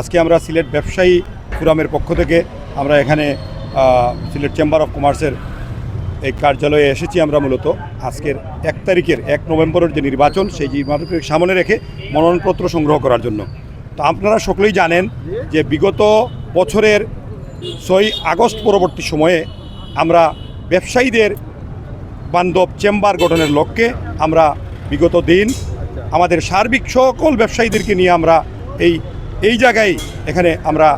আজকে আমরা সিলেট ব্যবসায়ী ফোরামের পক্ষ থেকে আমরা এখানে সিলেট চেম্বার অফ কমার্সের এই কার্যালয়ে এসেছি আমরা মূলত। আজকের এক তারিখের এক নভেম্বরের যে নির্বাচন, সেই নির্বাচনকে সামনে রেখে মনোনয়নপত্র সংগ্রহ করার জন্য। তো আপনারা সকলেই জানেন যে বিগত বছরের ছয় আগস্ট পরবর্তী সময়ে আমরা ব্যবসায়ীদের বান্ধব চেম্বার গঠনের লক্ষ্যে আমরা বিগত দিন আমাদের সার্বিক সকল ব্যবসায়ীদেরকে নিয়ে আমরা এই এই জায়গায় এখানে আমরা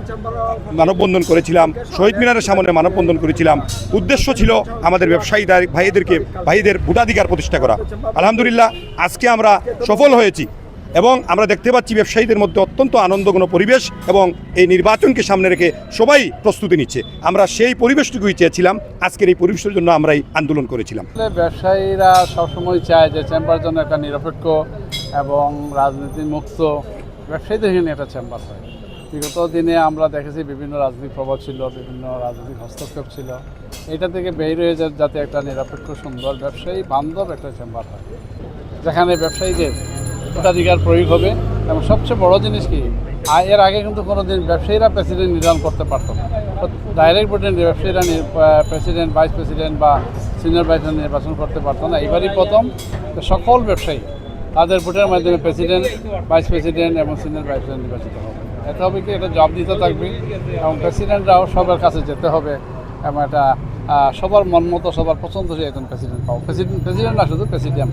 মানববন্ধন করেছিলাম, শহীদ মিনারের সামনে মানববন্ধন করেছিলাম। উদ্দেশ্য ছিল আমাদের ব্যবসায়ী ভাইদেরকে ভাইদের ভোটাধিকার প্রতিষ্ঠা করা। আলহামদুলিল্লাহ, আজকে আমরা সফল হয়েছি এবং আমরা দেখতে পাচ্ছি ব্যবসায়ীদের মধ্যে অত্যন্ত আনন্দঘন পরিবেশ এবং এই নির্বাচনকে সামনে রেখে সবাই প্রস্তুতি নিচ্ছে। আমরা সেই পরিবেশটুকুই চেয়েছিলাম, আজকের এই পরিবেশের জন্য আমরা এই আন্দোলন করেছিলাম। ব্যবসায়ীরা সবসময় চায় যে চেম্বার জন্য একটা নিরপেক্ষ এবং রাজনীতি মুক্ত ব্যবসায়ীদের এখানে একটা চেম্বার হয়। বিগত দিনে আমরা দেখেছি বিভিন্ন রাজনৈতিক প্রভাব ছিল, বিভিন্ন রাজনৈতিক হস্তক্ষেপ ছিল। এটা থেকে বের হয়ে যাতে একটা নিরপেক্ষ, সুন্দর ব্যবসায়ী বান্ধব একটা চেম্বার হয়। যেখানে ব্যবসায়ীদের ভোটাধিকার প্রয়োগ হবে এবং সবচেয়ে বড় জিনিস কি এর আগে কিন্তু কোনো দিন ব্যবসায়ীরা প্রেসিডেন্ট নির্ধারণ করতে পারতো না। ডাইরেক্ট ভোটে ব্যবসায়ীরা প্রেসিডেন্ট ভাইস প্রেসিডেন্ট বা সিনিয়র ভাইস নির্বাচন করতে পারতো না। এবারই প্রথম সকল ব্যবসায়ী তাদের ভোটের মাধ্যমে প্রেসিডেন্ট ভাইস প্রেসিডেন্ট এবং সিনিয়র ভাইস প্রেসিডেন্ট নির্বাচিত হবে। এতে হবে কি, এটা জব দিতে থাকবে এবং প্রেসিডেন্টরাও সবার কাছে যেতে হবে এবং এটা সবার মন মতো, সবার পছন্দ হয়ে একজন প্রেসিডেন্ট পাবো প্রেসিডেন্ট প্রেসিডেন্ট না, শুধু প্রেসিডেন্ট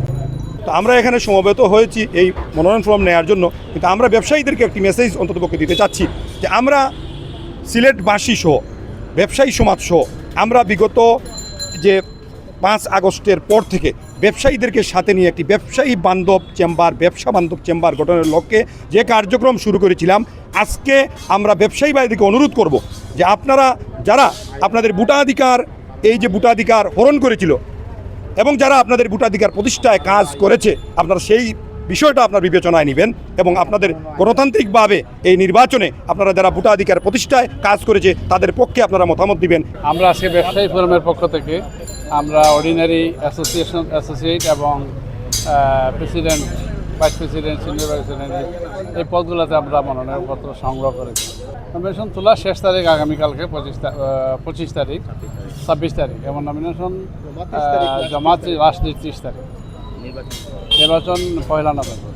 তো আমরা এখানে সমবেত হয়েছি এই মনোনয়ন ফর্ম নেওয়ার জন্য, কিন্তু আমরা ব্যবসায়ীদেরকে একটি মেসেজ অন্ততপক্ষে দিতে চাচ্ছি যে আমরা সিলেটবাসী সহ, ব্যবসায়ী সমাজ সহ, আমরা বিগত যে পাঁচ আগস্টের পর থেকে ব্যবসায়ীদেরকে সাথে নিয়ে একটি ব্যবসায়ী বান্ধব চেম্বার, ব্যবসা বান্ধব চেম্বার গঠনের লক্ষ্যে যে কার্যক্রম শুরু করেছিলাম, আজকে আমরা ব্যবসায়ী ভাইদেরকে অনুরোধ করব যে আপনারা, যারা আপনাদের ভোটাধিকার, এই যে ভোটাধিকার হরণ করেছিল এবং যারা আপনাদের ভোটাধিকার প্রতিষ্ঠায় কাজ করেছে, আপনারা সেই বিষয়টা আপনার বিবেচনায় নেবেন এবং আপনাদের গণতান্ত্রিকভাবে এই নির্বাচনে আপনারা যারা ভোটাধিকার প্রতিষ্ঠায় কাজ করেছে, তাদের পক্ষে আপনারা মতামত দিবেন। আমরা আজকে ব্যবসায়ী ফোরামের পক্ষ থেকে আমরা অর্ডিনারি অ্যাসোসিয়েশন অ্যাসোসিয়েট এবং president vice president senior vice president এই পদগুলোতে আমরা মনোনয়নপত্র সংগ্রহ করেছি। নমিনেশন তোলার শেষ তারিখ আগামীকালকে পঁচিশ পঁচিশ তারিখ ছাব্বিশ তারিখ এবং নমিনেশন জমা লাস্ট ত্রিশ তারিখ। নির্বাচন পয়লা নভেম্বর।